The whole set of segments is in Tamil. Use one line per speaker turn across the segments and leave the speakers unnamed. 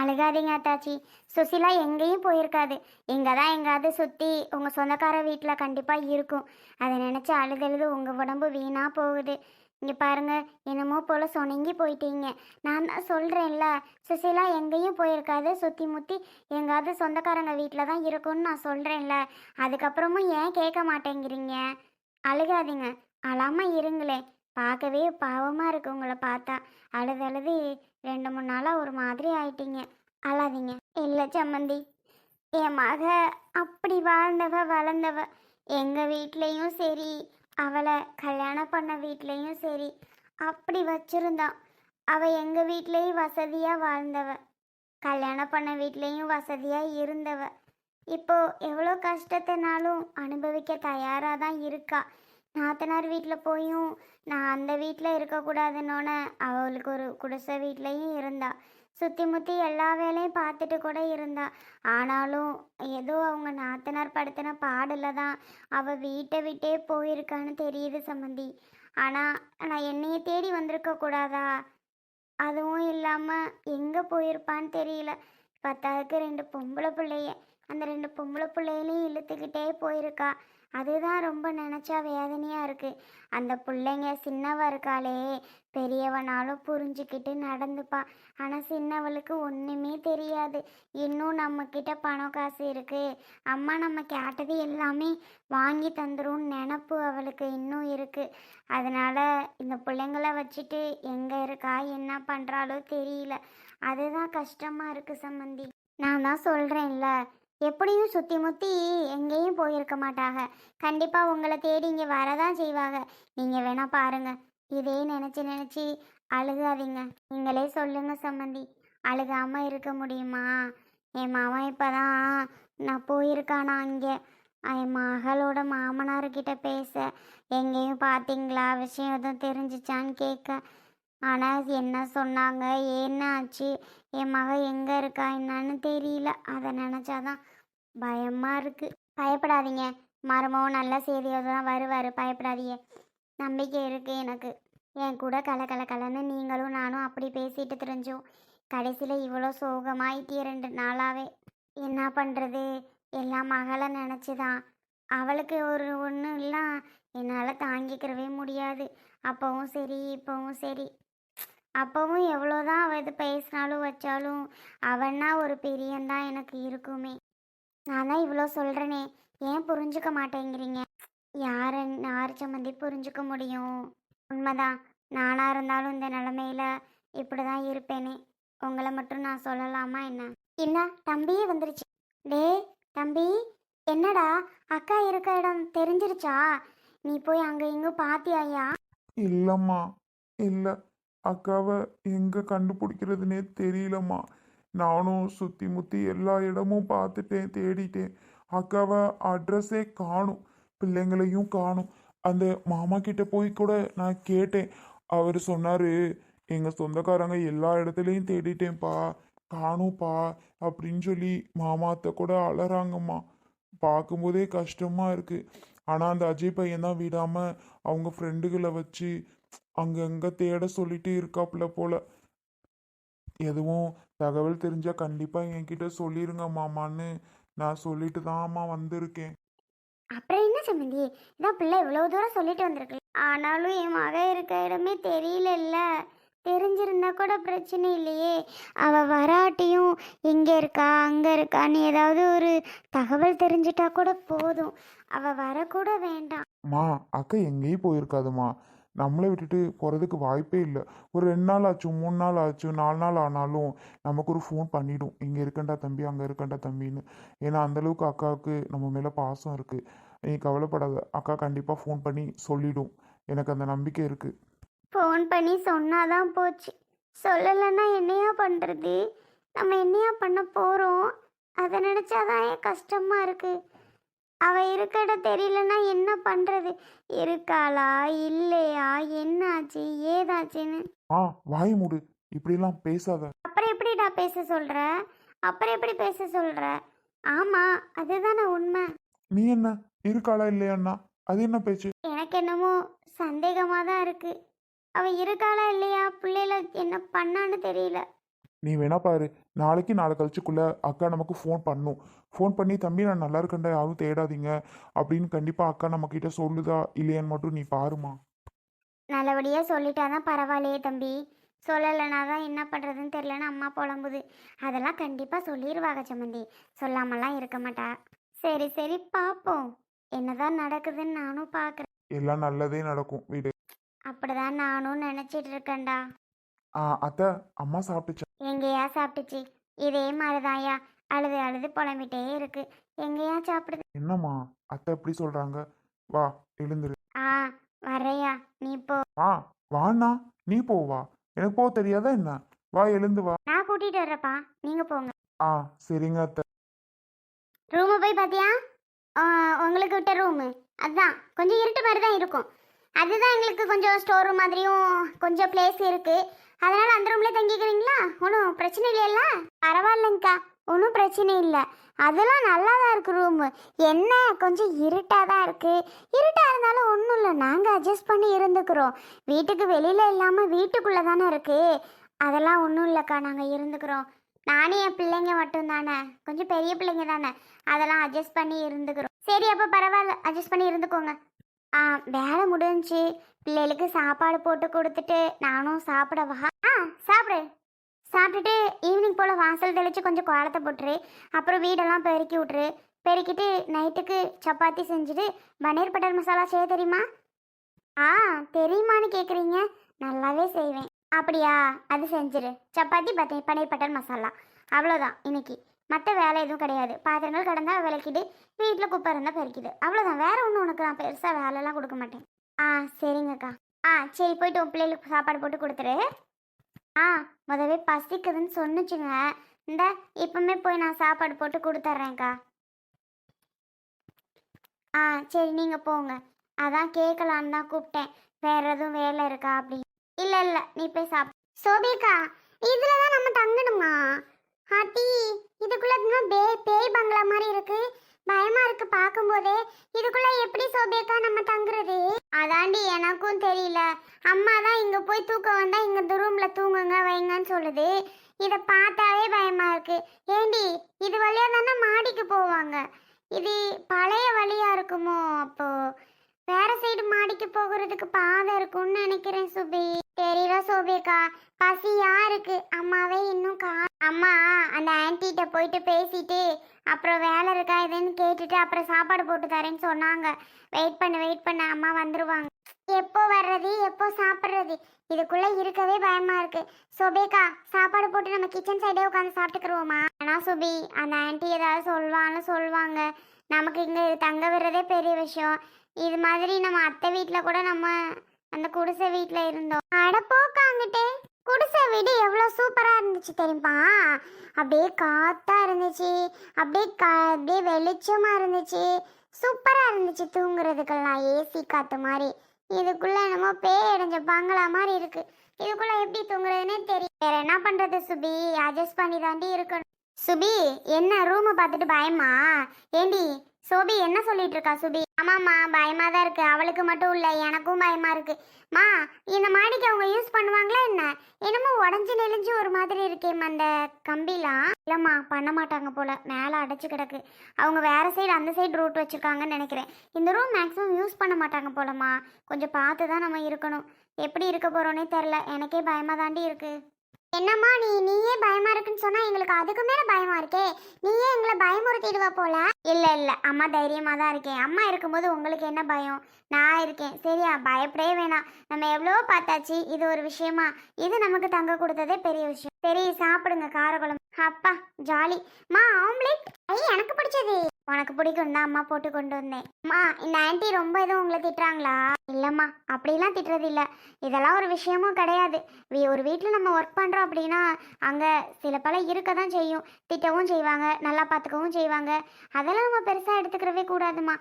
அழுகாதீங்க அத்தாச்சி. சுசிலா எங்கேயும் போயிருக்காது. இங்கே தான் எங்காவது சுற்றி உங்கள் சொந்தக்கார வீட்டில் கண்டிப்பாக இருக்கும். அதை நினச்சி அழுதழுது உங்கள் உடம்பு வீணாக போகுது. இங்கே பாருங்கள் என்னமோ போல் சொனங்கி போயிட்டீங்க. நான் தான் சொல்கிறேன்ல சுசிலா எங்கேயும் போயிருக்காது. சுற்றி முற்றி எங்காவது சொந்தக்காரங்க வீட்டில் தான் இருக்கும்னு நான் சொல்கிறேன்ல அதுக்கப்புறமும் ஏன் கேட்க மாட்டேங்கிறீங்க? அழுகாதீங்க. அழாமல் இருங்களேன். பார்க்கவே பாவமாக இருக்கு உங்களை பார்த்தா. அழுது அழுது ரெண்டு மூணு நாளாக ஒரு மாதிரி ஆயிட்டீங்க. அழாதீங்க. இல்லை சம்மந்தி என் மக அப்படி வாழ்ந்தவ வளர்ந்தவ. எங்கள் வீட்லேயும் சரி அவளை கல்யாணம் பண்ண வீட்லேயும் சரி அப்படி வச்சுருந்தான் அவள் எங்கள் வீட்லேயும் வசதியாக வாழ்ந்தவ. கல்யாணம் பண்ண வீட்லேயும் வசதியாக இருந்தவ. இப்போ எவ்வளோ கஷ்டத்தினாலும் அனுபவிக்க தயாராக தான் இருக்கா. நாத்தனார் வீட்டில் போயும் நான் அந்த வீட்டில் இருக்கக்கூடாதுன்னொன்னே அவளுக்கு ஒரு குடிசை வீட்லேயும் இருந்தா. சுற்றி முற்றி எல்லா வேலையும் பார்த்துட்டு கூட இருந்தா. ஆனாலும் ஏதோ அவங்க நாத்தனார் படுத்தின பாடில் தான் அவள் வீட்டை விட்டே போயிருக்கான்னு தெரியுது சம்மந்தி ஆனால் நான் என்னையை தேடி வந்திருக்க கூடாதா? அதுவும் இல்லாமல் எங்கே போயிருப்பான்னு தெரியல. பத்தாவதுக்கு ரெண்டு பொம்பளை பிள்ளைய அந்த ரெண்டு பொம்பளை பிள்ளைகளையும் இழுத்துக்கிட்டே போயிருக்கா. அதுதான் ரொம்ப நினச்சா வேதனையாக இருக்குது அந்த பிள்ளைங்க சின்னவ இருக்காளே பெரியவனாலும் புரிஞ்சுக்கிட்டு நடந்துப்பா. ஆனால் சின்னவளுக்கு ஒன்றுமே தெரியாது. இன்னும் நம்மக்கிட்ட பணம் காசு இருக்குது அம்மா நம்ம கேட்டது எல்லாமே வாங்கி தந்துரும்னு நினப்பு அவளுக்கு இன்னும் இருக்குது அதனால் இந்த பிள்ளைங்கள வச்சுட்டு எங்கே இருக்கா என்ன பண்ணுறாளோ தெரியல. அதுதான் கஷ்டமாக இருக்குது சம்மந்தி. நான் தான் சொல்கிறேன்ல எப்படியும் சுற்றி முற்றி எங்கேயும் போயிருக்க மாட்டாங்க கண்டிப்பாக உங்களை தேடி இங்கே வரதான் செய்வாங்க நீங்கள் வேணா பாருங்க. இதே நினச்சி நினச்சி அழுகாதீங்க. நீங்களே சொல்லுங்க சம்மந்தி. அழுகாமல் இருக்க முடியுமா? என் மாமன் இப்போ தான் நான் போயிருக்கானா இங்கே என் மகளோட மாமனார்கிட்ட பேச. எங்கேயும் பார்த்தீங்களா விஷயம் எதுவும் தெரிஞ்சிச்சான்னு கேட்க. ஆனால் என்ன சொன்னாங்க? என்ன ஆச்சு? என் மக எங்கே இருக்கா? என்னன்னு தெரியல. அதை நினச்சாதான் பயமாக இருக்குது பயப்படாதீங்க. மருமவும் நல்ல செய்தியோடு தான் வருவார். பயப்படாதீங்க. நம்பிக்கை இருக்குது எனக்கு. என் கூட கல கல கலன்னு நீங்களும் நானும் அப்படி பேசிட்டு தெரிஞ்சோம். கடைசியில் இவ்வளோ சோகமாயிட்டே ரெண்டு நாளாகவே என்ன பண்ணுறது எல்லாம் மகளை நினச்சி தான் அவளுக்கு ஒரு ஒன்றும் இல்லை. என்னால் தாங்கிக்கிறவே முடியாது. அப்போவும் சரி இப்போவும் சரி. அப்போவும் எவ்வளோதான் அவள் இது பேசினாலும் வச்சாலும் அவன்னா ஒரு பிரியந்தான் எனக்கு இருக்குமே. நான் தான் இவ்வளோ சொல்கிறேனே ஏன் புரிஞ்சுக்க மாட்டேங்கிறீங்க? யாரை யார் சம்மந்தி புரிஞ்சுக்க முடியும்? உண்மைதான் நானாக இருந்தாலும் இந்த நிலமையில இப்படி தான் இருப்பேனே. உங்களை மட்டும் நான் சொல்லலாமா என்ன? என்ன தம்பியே வந்துருச்சு. டே தம்பி என்னடா அக்கா இருக்க இடம் தெரிஞ்சிருச்சா? நீ போய் அங்கே இங்கும் பாத்தியாயா
இல்லைம்மா இல்லை. அக்காவை எங்கே கண்டுபிடிக்கிறதுனே தெரியலம்மா. நானும் சுற்றி முற்றி எல்லா இடமும் பார்த்துட்டேன் தேடிட்டேன். அக்காவை அட்ரஸே காணும் பிள்ளைங்களையும் காணும். அந்த மாமா கிட்ட போய் கூட நான் கேட்டேன். அவர் சொன்னார் எங்கள் சொந்தக்காரங்க எல்லா இடத்துலையும் தேடிட்டேன்ப்பா காணும்ப்பா அப்படின்னு சொல்லி மாமா அத்தை கூட அலறாங்கம்மா. பார்க்கும்போதே கஷ்டமாக இருக்குது ஆனால் அந்த அஜய் பையன் தான் விடாமல் அவங்க ஃப்ரெண்டுகளை வச்சு அங்கங்கே தேட சொல்லிட்டு இருக்காப்புல போல. எதுவும் தகவல் தெரிஞ்சால் கண்டிப்பாக என்கிட்ட சொல்லிருங்க மாமான்னு நான் சொல்லிட்டு தான்மா வந்திருக்கேன்.
அப்புறம் என்ன சம்மந்தி? இதான் பிள்ளை இவ்வளோ தூரம் சொல்லிட்டு வந்திருக்கு ஆனாலும் என் மக இருக்க இடமே தெரியலல்ல. தெரிஞ்சிருந்தா கூட பிரச்சனை இல்லையே. அவ வராட்டியும் இங்கே இருக்கா அங்கே இருக்கான்னு ஏதாவது ஒரு தகவல் தெரிஞ்சிட்டா கூட போதும். அவ வரக்கூட வேண்டாம்.
மா அக்கா எங்கேயும் போயிருக்காதுமா. நம்மளை விட்டுட்டு போகிறதுக்கு வாய்ப்பே இல்லை. ஒரு ரெண்டு நாள் ஆச்சு மூணு நாள் ஆச்சு நாலு நாள் ஆனாலும் நமக்கு ஒரு ஃபோன் பண்ணிடும். இங்கே இருக்கண்டா தம்பி அங்கே இருக்கண்டா தம்பின்னு. ஏன்னா அந்தளவுக்கு அக்காவுக்கு நம்ம மேலே பாசம் இருக்குது நீ கவலைப்படாத. அக்கா கண்டிப்பாக ஃபோன் பண்ணி சொல்லிடும். எனக்கு அந்த நம்பிக்கை இருக்குது
ஃபோன் பண்ணி சொன்னாதான் போச்சு. சொல்லலைன்னா என்னையா பண்ணுறது நம்ம என்னையா பண்ண போகிறோம் அதை நினச்சாதான் ஏன் கஷ்டமாக இருக்குது அவள் இருக்க இடம் தெரியலன்னா என்ன பண்ணுறது இருக்காளா? இல்லையா? என்னாச்சு? ஏதாச்சுன்னு.
ஆ வாய் மூடு. இப்படிலாம் பேசாத.
அப்புறம் எப்படிடா பேச சொல்கிற அப்புறம் எப்படி பேச சொல்கிற ஆமாம் அதுதானே உண்மை.
நீ என்ன? இருக்காளா இல்லையாண்ணா அது என்ன பேச்சு?
எனக்கு என்னமோ சந்தேகமாக தான் இருக்குது அவள் இருக்காளா இல்லையா? பிள்ளைல என்ன பண்ணான்னு தெரியல.
நீ வேணா பாரு. நாளைக்கு நாளை கழிச்சுக்குள்ள அக்கா நமக்கு ஃபோன் பண்ணும். ஃபோன் பண்ணி தம்பி நான் நல்லா இருக்கேன்டா யாரும் தேடாதீங்க. அப்படின்னு கண்டிப்பாக அக்கா நம்மக்கிட்ட சொல்லுதா இல்லையான்னு மட்டும் நீ பாருமா
நல்லபடியாக சொல்லிட்டாதான் பரவாயில்லையே தம்பி. சொல்லலைனா தான் என்ன பண்ணுறதுன்னு தெரிலன்னு அம்மா புலம்புது. அதெல்லாம் கண்டிப்பாக சொல்லிடுவாங்க சம்மந்தி. சொல்லாமலாம் இருக்க மாட்டா. சரி சரி பார்ப்போம் என்னதான் நடக்குதுன்னு நானும் பார்க்குறேன்
எல்லாம் நல்லதே நடக்கும் வீடு.
அப்படிதான் நானும் நினச்சிட்டு இருக்கேன்டா.
ஆ அத்தை அம்மா சாப்பிட்டுச்சா?
எங்கேயா சாப்பிட்டுச்சு? இதே மாதிரிதான்யா. அழுது அழுது புலம்பிட்டே இருக்கு. எங்கேயா சாப்பிடுது?
என்னம்மா? அத்தை எப்படி சொல்கிறாங்க வா எழுந்துரு.
ஆ வரையா நீ போ.
வா வாண்ணா நீ போ வா. எனக்கு போக தெரியாதா என்ன? வா எழுந்து வா.
நான் கூட்டிகிட்டு வர்றப்பா நீங்கள் போங்க.
ஆ சரிங்க அத்தை.
ரூமு போய் பார்த்தியா ஆ, உங்களுக்கு விட்ட ரூமு. அதுதான் கொஞ்சம் இருட்டு மாதிரி தான் இருக்கும். அதுதான் எங்களுக்கு கொஞ்சம் ஸ்டோர் ரூம் மாதிரியும் கொஞ்சம் பிளேஸ் இருக்கு. அதனால அந்த ரூம்ல தங்கிக்கிறீங்களா? ஒன்றும் பிரச்சனை இல்லைல்ல பரவாயில்லைங்கக்கா. ஒன்றும் பிரச்சனை இல்லை. அதெல்லாம் நல்லா தான் இருக்கு ரூமு என்ன? கொஞ்சம் இருட்டாக தான் இருக்குது இருட்டாக இருந்தாலும் ஒன்றும் இல்லை. நாங்கள் அட்ஜஸ்ட் பண்ணி இருந்துக்கிறோம். வீட்டுக்கு வெளியில் இல்லாமல் வீட்டுக்குள்ளே தானே இருக்குது அதெல்லாம் ஒன்றும் இல்லைக்கா. நாங்கள் இருந்துக்கிறோம். நானே என் பிள்ளைங்க மட்டும் தானே கொஞ்சம் பெரிய பிள்ளைங்க தானே. அதெல்லாம் அட்ஜஸ்ட் பண்ணி இருந்துக்கிறோம். சரி அப்போ பரவாயில்ல. அட்ஜஸ்ட் பண்ணி இருந்துக்கோங்க. ஆ வேலை முடிஞ்சு பிள்ளைகளுக்கு சாப்பாடு போட்டு கொடுத்துட்டு நானும் சாப்பிடவா? ஆ சாப்பிடு. சாப்பிட்டுட்டு ஈவினிங் போல் வாசல் தெளித்து கொஞ்சம் கோலத்தை போட்டுரு. அப்புறம் வீடெல்லாம் பெருக்கி விட்ரு பெருக்கிட்டு நைட்டுக்கு சப்பாத்தி செஞ்சுட்டு பன்னீர் பட்டர் மசாலா செய்ய தெரியுமா? ஆ தெரியுமான்னு கேட்குறீங்க நல்லாவே செய்வேன். அப்படியா? அது செஞ்சிரு. சப்பாத்தி பத்தி பன்னீர் பட்டர் மசாலா. அவ்வளோதான் இன்னைக்கு. மற்ற வேலை எதுவும் கிடையாது. பாத்திரங்கள் கிடந்தா விளக்கிட்டு வீட்டில் குப்பை இருந்தால் பெருக்கிடு. அவ்வளோதான் வேறு ஒன்றும் உனக்கு நான் பெருசாக வேலைலாம் கொடுக்க மாட்டேன். ஆ சரிங்கக்கா. ஆ சரி போயிட்டு உன் பிள்ளைகளுக்கு சாப்பாடு போட்டு கொடுத்துரு. ஆ முதவே பசிக்குதுன்னு சொன்னுச்சுங்க. இந்த இப்பவுமே போய் நான் சாப்பாடு போட்டு கொடுத்துட்றேன்க்கா ஆ சரி நீங்கள் போங்க. அதான் கேட்கலான்னு தான் கூப்பிட்டேன் வேற எதுவும் வேலை இருக்கா அப்படி? இல்லை இல்லை நீ போய் சாப் சோபிகா இதில் தான் நம்ம தங்கணுமா? ஹாட்டி இதுக்குள்ள இன்னும் பே பேய் பங்களா மாதிரி இருக்கு. பயமா இருக்கு பார்க்கும்போதே. இதுக்குள்ள எப்படி சோபியக்கா நம்ம தங்குறது? அதாண்டி எனக்கும் தெரியல. அம்மா தான் இங்க போய் தூக்கம் வந்தா இங்க இந்த ரூம்ல தூங்குங்க வைங்கன்னு சொல்லுது. இதை பார்த்தாவே பயமா இருக்கு. ஏண்டி இது வழியா தானே மாடிக்கு போவாங்க. இது பழைய வழியா இருக்குமோ அப்போ? வேற சைடு மாடிக்கு போகிறதுக்கு பாதை இருக்கும்னு நினைக்கிறேன் சுபி. தெரியல சுபிக்கா பசியா இருக்கு. அம்மாவே இன்னும் கா அம்மா அந்த ஆன்ட்டிகிட்ட போயிட்டு பேசிட்டு அப்புறம் வேலை இருக்கா இதுன்னு கேட்டுட்டு அப்புறம் சாப்பாடு போட்டு தரேன்னு சொன்னாங்க. வெயிட் பண்ண வெயிட் பண்ண. அம்மா வந்துருவாங்க. எப்போ வர்றது எப்போ சாப்பிட்றது? இதுக்குள்ள இருக்கவே பயமா இருக்கு. சுபேக்கா சாப்பாடு போட்டு நம்ம கிச்சன் சைடே உட்காந்து சாப்பிட்டுக்குருவோமா? ஆனா சுபி அந்த ஆன்டி ஏதாவது சொல்வான்னு சொல்லுவாங்க நமக்கு இங்க தங்க விடுறதே பெரிய விஷயம். இது மாதிரி நம்ம அத்தை வீட்டில் கூட நம்ம அந்த குடிசை வீட்டில் இருந்தோம். அட போக்காங்கிட்டே குடிசை வீடு எவ்வளோ சூப்பராக இருந்துச்சு தெரியுமா? அப்படியே காத்தா இருந்துச்சு. அப்படியே க அப்படியே வெளிச்சமாக இருந்துச்சு. சூப்பராக இருந்துச்சு தூங்குறதுக்கெல்லாம் ஏசி காற்று மாதிரி. இதுக்குள்ள என்னமோ பேய் அடைஞ்ச பங்களா மாதிரி இருக்கு. இதுக்குள்ள எப்படி தூங்குறதுன்னே தெரியும் வேற என்ன பண்றது சுபி? அட்ஜஸ்ட் பண்ணி தாண்டி இருக்கணும். சுபி என்ன ரூமை பார்த்துட்டு பயமா? ஏண்டி சோபி என்ன சொல்லிட்டு இருக்கா சுபி? ஆமாம்மா பயமா தான் இருக்கு. அவளுக்கு மட்டும் இல்லை எனக்கும் பயமா இருக்கு. மா இந்த மாடிக்கு அவங்க யூஸ் பண்ணுவாங்களா என்ன? என்னமோ உடஞ்சி நெளிஞ்சு ஒரு மாதிரி இருக்கேம்மா அந்த கம்பிலாம் இல்லைம்மா பண்ண மாட்டாங்க போல. மேலே அடைச்சு கிடக்கு. அவங்க வேற சைடு அந்த சைடு ரூட் வச்சிருக்காங்கன்னு நினைக்கிறேன். இந்த ரூம் மேக்ஸிமம் யூஸ் பண்ண மாட்டாங்க போலம்மா. கொஞ்சம் பார்த்து தான் நம்ம இருக்கணும். எப்படி இருக்க போறோன்னே தெரில எனக்கே பயமா தாண்டி இருக்கு. என்னம்மா நீ நீயே பயமா இருக்குன்னு சொன்னா எங்களுக்கு அதுக்கு மேல பயமா இருக்கே. நீ நீயே எங்களை பயமுறுத்திடுவா போல? இல்ல இல்ல. அம்மா தைரியமா தான் இருக்கேன். அம்மா இருக்கும்போது உங்களுக்கு என்ன பயம்? நான் இருக்கேன். சரியா? பயப்படவே வேணாம். நம்ம எவ்வளோ பார்த்தாச்சு. இது ஒரு விஷயமா? இது நமக்கு தங்க கொடுத்ததே பெரிய விஷயம். சரி சாப்பிடுங்க காரக்குழம்பு. அப்பா ஜாலி மா ஆம்லேட் ஐ எனக்கு பிடிச்சது. உனக்கு பிடிக்கும் தான் அம்மா போட்டு கொண்டு வந்தேன். அம்மா இந்த ஆன்ட்டி ரொம்ப எதுவும் உங்களை திட்டுறாங்களா? இல்லைம்மா அப்படிலாம் திட்டுறது இல்லை இதெல்லாம் ஒரு விஷயமும் கிடையாது. வீ- ஒரு வீட்டில் நம்ம ஒர்க் பண்ணுறோம் அப்படின்னா அங்கே சில பல இருக்க தான் செய்யும். திட்டவும் செய்வாங்க நல்லா பார்த்துக்கவும் செய்வாங்க. அதெல்லாம் நம்ம பெருசாக எடுத்துக்கிறவே கூடாதுமா.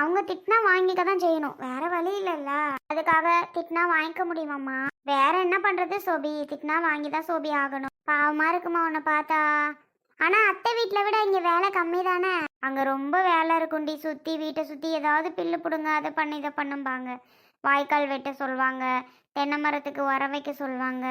அவங்க திட்டினா வாங்கிக்க தான் செய்யணும். வேற வழி இல்லைல்ல. அதுக்காக திட்டினா வாங்கிக்க முடியுமாம்மா? வேற என்ன பண்ணுறது சோபி? திட்டினா வாங்கி தான் சோபி ஆகணும். பாவமாக இருக்குமா உன்னை பார்த்தா? ஆனால் அத்தை வீட்டில் விட இங்கே வேலை கம்மி தானே? அங்கே ரொம்ப வேலை இருக்குண்டி. சுற்றி வீட்டை சுற்றி ஏதாவது பில்லு பிடுங்க அதை பண்ணி இதை பண்ணும்பாங்க. வாய்க்கால் வெட்ட சொல்லுவாங்க தென்னை மரத்துக்கு உரம் வைக்க சொல்லுவாங்க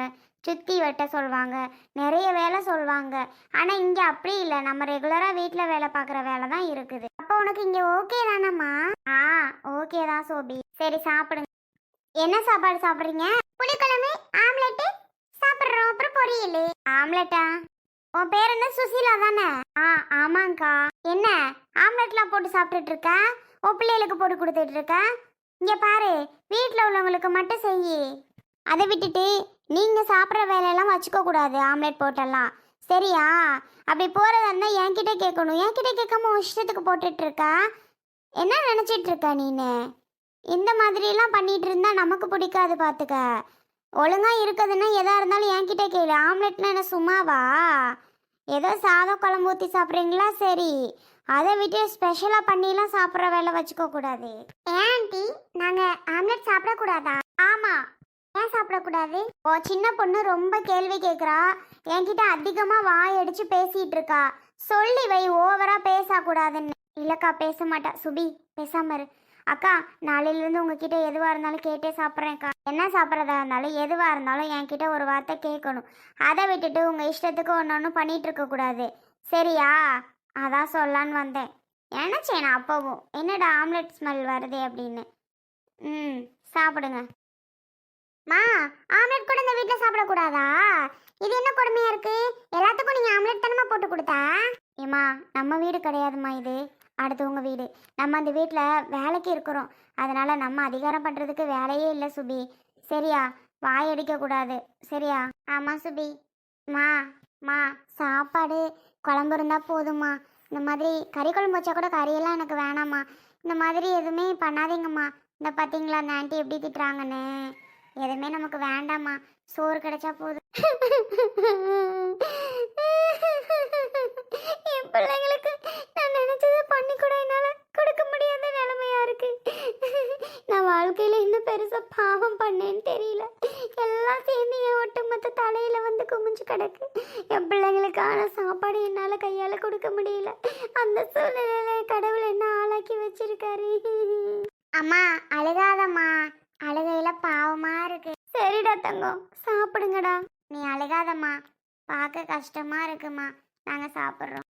சுற்றி வெட்ட சொல்லுவாங்க நிறைய வேலை சொல்லுவாங்க ஆனால் இங்கே அப்படி இல்லை. நம்ம ரெகுலராக வீட்டில் வேலை பார்க்குற வேலை தான் இருக்குது. அப்போ உனக்கு இங்கே ஓகே தானம்மா? ஆ ஓகே தான் சோபி. சரி சாப்பிடுங்க. என்ன சாப்பாடு சாப்பிட்றீங்க? புளிக்குழம்பு ஆம்லெட்டு சாப்பிட்றோம். அப்புறம் பொரியல். ஆம்லெட்டா? உன் பேர் என்ன? சுசீலா தானே? ஆ ஆமாங்க்கா என்ன? ஆம்லெட்லாம் போட்டு சாப்பிட்டுட்டு இருக்க? உன் பிள்ளைகளுக்கு போட்டு கொடுத்துட்டு இருக்க? இங்கே பாரு வீட்டில் உள்ளவங்களுக்கு மட்டும் செய் அதை விட்டுட்டு நீங்கள் சாப்பிட்ற வேலையெல்லாம் வச்சுக்கக்கூடாது ஆம்லெட் போட்டெல்லாம். சரியா? அப்படி போகிறதா இருந்தால் என்கிட்ட கேட்கணும். என்கிட்ட கேட்காம உஷ்டத்துக்கு இஷ்டத்துக்கு இருக்கா என்ன நினச்சிட்ருக்க நீனு? இந்த மாதிரிலாம் பண்ணிகிட்டு இருந்தா நமக்கு பிடிக்காது பார்த்துக்க ஒழுங்காக இருக்குதுன்னா எதாக இருந்தாலும் என்கிட்ட கேளு. ஆம்லெட்னா என்ன சும்மாவா? ஏதோ சாதம் குழம்பு ஊற்றி சாப்பிட்றீங்களா? சரி. அதை விட்டு ஸ்பெஷலாக பண்ணிலாம் சாப்பிட்ற வேலை வச்சுக்கக்கூடாது ஏன் ஆண்டி நாங்கள் ஆம்லெட் சாப்பிடக்கூடாதா ஆமாம் ஏன் சாப்பிடக்கூடாது? ஓ சின்ன பொண்ணு ரொம்ப கேள்வி கேட்குறா என்கிட்ட அதிகமாக வாய் அடிச்சு பேசிட்டு இருக்கா. சொல்லி வை ஓவராக பேசக்கூடாதுன்னு. இல்லைக்கா பேச மாட்டா. சுபி பேசாம இரு. அக்கா நாளையிலேருந்து உங்ககிட்ட எதுவாக இருந்தாலும் கேட்டே சாப்பிட்றேன்க்கா. என்ன சாப்பிட்றதா இருந்தாலும் எதுவாக இருந்தாலும் என்கிட்ட ஒரு வார்த்தை கேட்கணும். அதை விட்டுட்டு உங்கள் இஷ்டத்துக்கு ஒன்று ஒன்று பண்ணிகிட்டு இருக்கக்கூடாது சரியா? அதான் சொல்லலான்னு வந்தேன். நினச்சேன் நான் அப்போவும். என்னடா ஆம்லெட் ஸ்மெல் வருது அப்படின்னு. ம் சாப்பிடுங்க. மா ஆம்லெட் கூட இந்த வீட்டில் சாப்பிடக்கூடாதா? இது என்ன கொடுமையா இருக்கு? எல்லாத்துக்கும் நீங்கள் ஆம்லெட் தானமா போட்டு கொடுத்தா? ஏம்மா நம்ம வீடு கிடையாதும்மா இது. அடுத்தவங்க வீடு. நம்ம அந்த வீட்டில் வேலைக்கு இருக்கிறோம். அதனால நம்ம அதிகாரம் பண்ணுறதுக்கு வேலையே இல்லை சுபி. சரியா? வாய் அடிக்கக்கூடாது சரியா? ஆமாம் சுபி. மா மா சாப்பாடு. குழம்பு இருந்தால் போதும்மா. இந்த மாதிரி கறி குழம்பு வச்சா கூட கறியெல்லாம் எனக்கு வேணாம்மா. இந்த மாதிரி எதுவுமே பண்ணாதீங்கம்மா. இந்த பார்த்தீங்களா அந்த ஆண்டி எப்படி திட்டுறாங்கன்னு? எதுவுமே நமக்கு வேண்டாம்மா. சோறு கிடைச்சா போதும். என் பிள்ளைங்களுக்கு நான் நினைச்சதை பண்ணி கூட என்னால் கொடுக்க முடியாத நிலைமையா இருக்கு. நான் வாழ்க்கையில இன்னும் பெருசா பாவம் பண்ணேன்னு தெரியல. எல்லாம் சேர்ந்து என் ஒட்டுமொத்த தலையில வந்து குமிஞ்சு கிடக்கு. என் பிள்ளைங்களுக்கான சாப்பாடு என்னால் கையால் கொடுக்க முடியல. அந்த சூழ்நிலையில கடவுள் என்ன ஆளாக்கி வச்சிருக்காரு? அம்மா அழுகாதம்மா. அழுகையில பாவமா இருக்கு. சரிடா தங்கம் சாப்பிடுங்கடா. நீ அழுகாதம்மா. பார்க்க கஷ்டமா இருக்குமா? நாங்க சாப்பிட்றோம்.